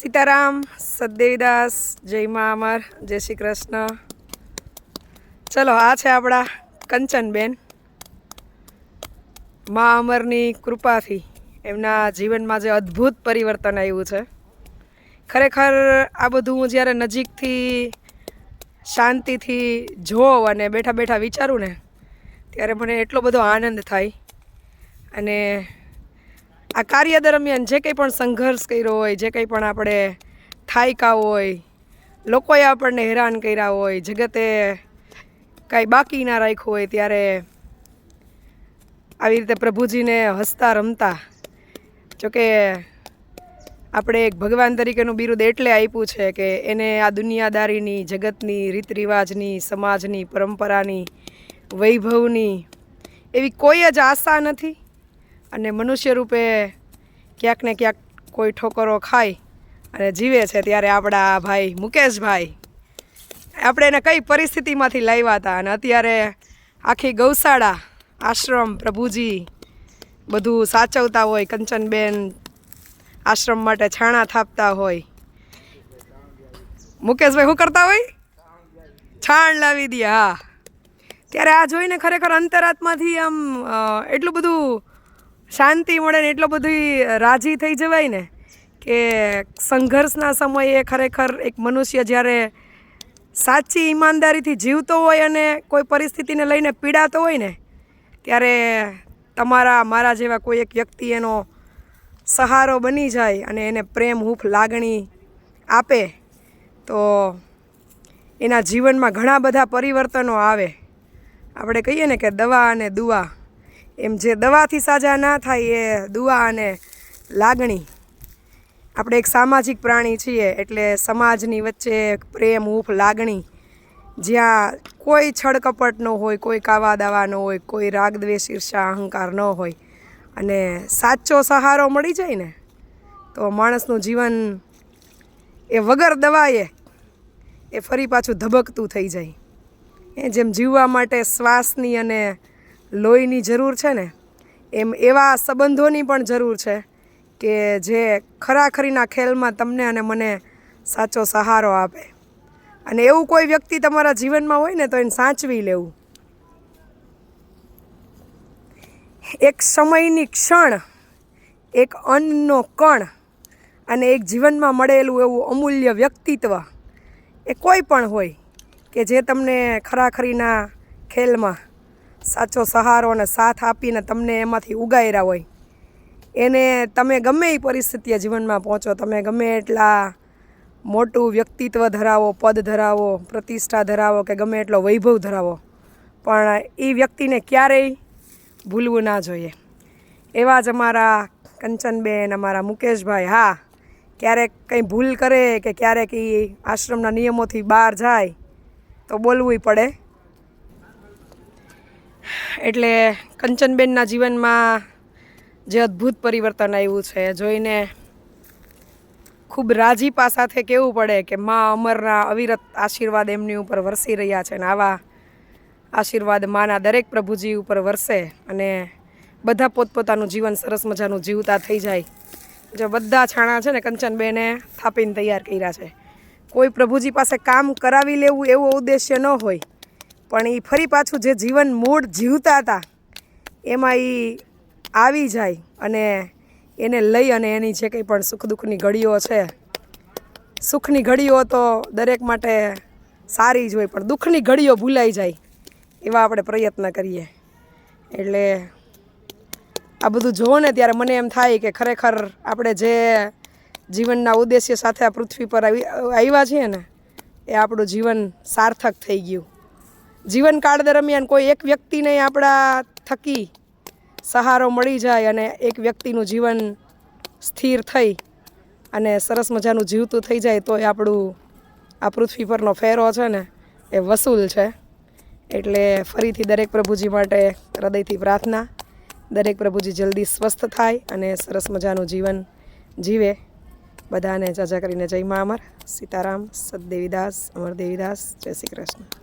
સીતારામ સદદેવીદાસ જય મા અમર, જય શ્રી કૃષ્ણ. ચલો, આ છે આપણા કંચનબેન. મા અમરની કૃપાથી એમના જીવનમાં જે અદ્ભુત પરિવર્તન આવ્યું છે. ખરેખર આ બધું હું જ્યારે નજીકથી, શાંતિથી જોઉં અને બેઠા બેઠા વિચારું ને, ત્યારે મને એટલો બધો આનંદ થાય. અને આ કાર્ય દરમિયાન જે કંઈ પણ સંઘર્ષ કર્યો હોય, જે કંઈ પણ આપણે થાયકા હોય, લોકોએ આપણને હેરાન કર્યા હોય, જગતે કાંઈ બાકી ના રાખ્યું હોય, ત્યારે આવી રીતે પ્રભુજીને હસતા રમતા. જોકે આપણે એક ભગવાન તરીકેનું બિરુદ એટલે આપ્યું છે કે એને આ દુનિયાદારીની, જગતની રીત રિવાજની સમાજની, પરંપરાની, વૈભવની એવી કોઈ જ આશા નથી. અને મનુષ્ય રૂપે ક્યાંક ને ક્યાંક કોઈ ઠોકરો ખાય અને જીવે છે ત્યારે આપણા ભાઈ મુકેશભાઈ. આપણે એને કઈ પરિસ્થિતિમાંથી લાવ્યા હતા અને અત્યારે આખી ગૌશાળા, આશ્રમ, પ્રભુજી બધું સાચવતા હોય, કંચનબેન આશ્રમ માટે છાણા થાપતા હોય. મુકેશભાઈ શું કરતા હોય? છાણ લાવી દે, હા. ત્યારે આ જોઈને ખરેખર અંતરાત્માથી આમ એટલું બધું શાંતિ મળે ને એટલો બધી રાજી થઈ જવાય ને કે સંઘર્ષના સમયે ખરેખર એક મનુષ્ય જ્યારે સાચી ઈમાનદારીથી જીવતો હોય અને કોઈ પરિસ્થિતિને લઈને પીડાતો હોય ને, ત્યારે તમારા, મારા જેવા કોઈ એક વ્યક્તિ એનો સહારો બની જાય અને એને પ્રેમ, હૂફ, લાગણી આપે, તો એના જીવનમાં ઘણા બધા પરિવર્તનો આવે. આપણે કહીએ ને કે દવા અને દુઆ એમ જે દવાથી સાજા ના થાય એ દુઆ અને લાગણી. આપણે એક સામાજિક પ્રાણી છીએ એટલે સમાજની વચ્ચે પ્રેમ હૂફ લાગણી. જ્યાં કોઈ છળકપટ ન હોય, કોઈ કાવા દાવા ન હોય, કોઈ રાગ દ્વેષ ઈર્ષા અહંકાર ન હોય. અને સાચો સહારો મળી જાય ને, તો માણસનું જીવન એ વગર દવાએ એ ફરી પાછું ધબકતું થઈ જાય. એ જેમ જીવવા માટે શ્વાસની અને લોહીની જરૂર છે ને, એમ એવા સંબંધોની પણ જરૂર છે કે જે ખરાખરીના ખેલમાં તમને અને મને સાચો સહારો આપે. અને એવું કોઈ વ્યક્તિ તમારા જીવનમાં હોય ને તો એને સાચવી લેવું. એક સમયની ક્ષણ, એક અન્નનો કણ અને એક જીવનમાં મળેલું એવું અમૂલ્ય વ્યક્તિત્વ એ કોઈ પણ હોય કે જે તમને ખરાખરીના ખેલમાં સાચો સહારો અને સાથ આપીને તમને એમાંથી ઉગાયરા હોય. એને તમે ગમે એ પરિસ્થિતિએ જીવનમાં પહોંચો. તમે ગમે એટલા મોટું વ્યક્તિત્વ ધરાવો, પદ ધરાવો, પ્રતિષ્ઠા ધરાવો કે ગમે એટલો વૈભવ ધરાવો. પણ એ વ્યક્તિને ક્યારેય ભૂલવું ના જોઈએ. એવા જ અમારા કંચનબેન, અમારા મુકેશભાઈ, હા, ક્યારેક કંઈ ભૂલ કરે કે ક્યારેક એ આશ્રમના નિયમોથી બહાર જાય, તો બોલવુંય પડે. એટલે કંચનબેનના જીવનમાં જે અદ્ભુત પરિવર્તન આવ્યું છે, જોઈને ખૂબ રાજીપા સાથે કહેવું પડે કે મા અમરના અવિરત આશીર્વાદ એમની ઉપર વરસી રહ્યા છે ને આવા આશીર્વાદ માના દરેક પ્રભુજી ઉપર વરસે અને બધા પોતપોતાનું જીવન સરસ મજાનું જીવતા થઈ જાય. જો બધા છાણા છે ને કંચનબેને થાપીને તૈયાર કર્યા છે. કોઈ પ્રભુજી પાસે કામ કરાવી લેવું એવો ઉદ્દેશ્ય ન હોય. પણ એ ફરી પાછું જે જીવન મૂળ જીવતા હતા, એમાં એ આવી જાય અને એને લઈ અને એની જે કંઈ પણ સુખ દુઃખની ઘડીઓ છે, સુખની ઘડીઓ તો દરેક માટે સારી જ હોય, પણ દુઃખની ઘડીઓ ભૂલાઈ જાય, એવા આપણે પ્રયત્ન કરીએ. એટલે આ બધું જોવો ને ત્યારે મને એમ થાય કે ખરેખર આપણે જે જીવનના ઉદ્દેશ્ય સાથે આ પૃથ્વી પર આવી, આવ્યા છીએ ને, એ આપણું જીવન સાર્થક થઈ ગયું. જીવનકાળ દરમિયાન કોઈ એક વ્યક્તિને આપણા થકી સહારો મળી જાય અને એક વ્યક્તિનું જીવન સ્થિર થઈ અને સરસ મજાનું જીવતું થઈ જાય, તો એ આપણું, આ પૃથ્વી પરનો ફેરો છે ને, એ વસૂલ છે. એટલે ફરીથી દરેક પ્રભુજી માટે હૃદયથી પ્રાર્થના. દરેક પ્રભુજી જલ્દી સ્વસ્થ થાય અને સરસ મજાનું જીવન જીવે. બધાને જાજા કરીને જય મા અમર. સીતારામ સદદેવીદાસ અમર દેવીદાસ, જય શ્રી કૃષ્ણ.